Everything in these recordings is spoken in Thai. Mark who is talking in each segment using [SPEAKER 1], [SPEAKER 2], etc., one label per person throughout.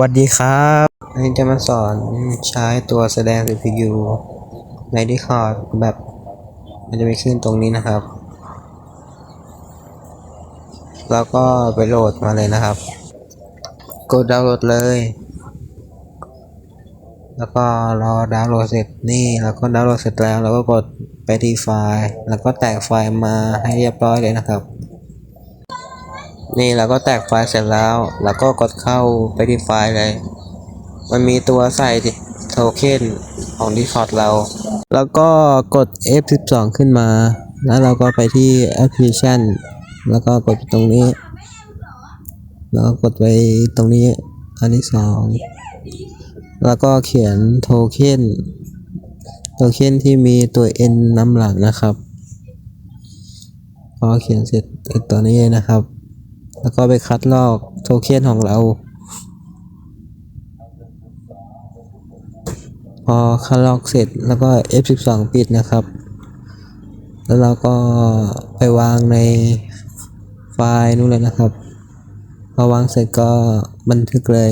[SPEAKER 1] วัสดีครับวันนี้จะมาสอนใช้ตัวแสดง CPU ใน Discord แบบ มันจะมีขึ้นตรงนี้นะครับ แล้วก็ไปโหลดมาเลยนะครับ กดดาวน์โหลดเลย แล้วก็รอดาวน์โหลดเสร็จนี่แล้วก็ดาวน์โหลดเสร็จแล้วเราก็กดไปที่ไฟล์ แล้วก็แตกไฟล์มาให้เรียบร้อยเลยนะครับ นี่เราก็แตกไฟล์เสร็จแล้ว แล้วก็กดเข้าไปที่ไฟล์เลย มันมีตัวใส่โทเค็นของ Discord เรา แล้วก็กด F12 ขึ้นมา แล้วเราก็ไปที่แอปพลิเคชันแล้วก็กดตรงนี้ แล้วก็กดไปตรงนี้อันที่สอง แล้วก็เขียนโทเค็นโทเค็นที่มีตัว N นำหลังนะครับ พอเขียนเสร็จตัวนี้นะครับ แล้วก็ไปคัดลอกโทเค็นของเรา พอคัดลอกเสร็จแล้วก็ F12 ปิดนะครับ แล้วเราก็ไปวางในไฟล์นู้นเลยนะครับ พอวางเสร็จก็บันทึกเลย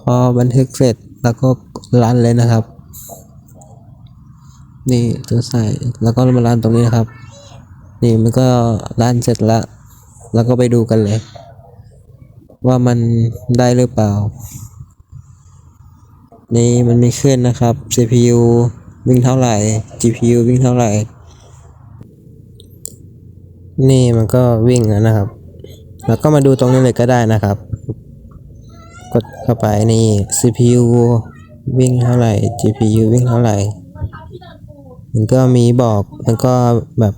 [SPEAKER 1] พอบันทึกเสร็จแล้วก็รันเลยนะครับ นี่ตัวใส่แล้วก็มารันตรงนี้นะครับ นี่มันก็รันเสร็จแล้ว แล้วก็ไปดูกันเลย ว่ามันได้หรือเปล่า นี่มันมีขึ้นนะครับ CPU วิ่งเท่าไหร่ GPU วิ่งเท่าไหร่ นี่มันก็วิ่งแล้วนะครับ แล้วก็มาดูตรงนี้เลยก็ได้นะครับ กดเข้าไปนี่ CPU วิ่งเท่าไหร่ GPU วิ่งเท่าไหร่ มันก็มีบอก มันก็แบบ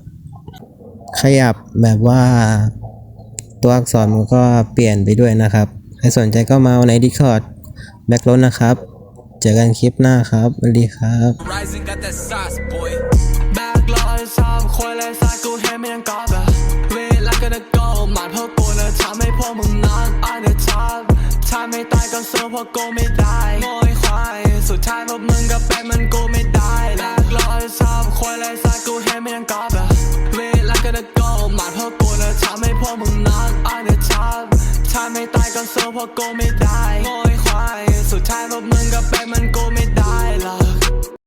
[SPEAKER 1] ขยับแบบว่า ตัวอักษรมันก็เปลี่ยนไปด้วยนะครับ ใครสนใจก็มาเอาใน Discord แบ็ครถนะครับ เจอกันคลิปหน้าครับ สวัสดีครับ
[SPEAKER 2] Rising got that sauce, boy.
[SPEAKER 3] แบกลอยซ้ำควยเลยสายกูเห็นไม่ยังกอบอะเวลาก็จะโกหมัดพวกกูนะทำให้พวกมึงนอนเดอร์ท็อปถ้าไม่ตายก็สู้พวกกูไม่ได้โง่ควายสุดท้ายพวก เพราะกูนะทำให้พวกมึงนักอันเดอร์ท็อปถ้าไม่ตายก็สู้พราะกูไม่ได้โง่ไอ้ควาย สุดท้ายพวกมึงก็เป็นมันกูไม่ได้หรอก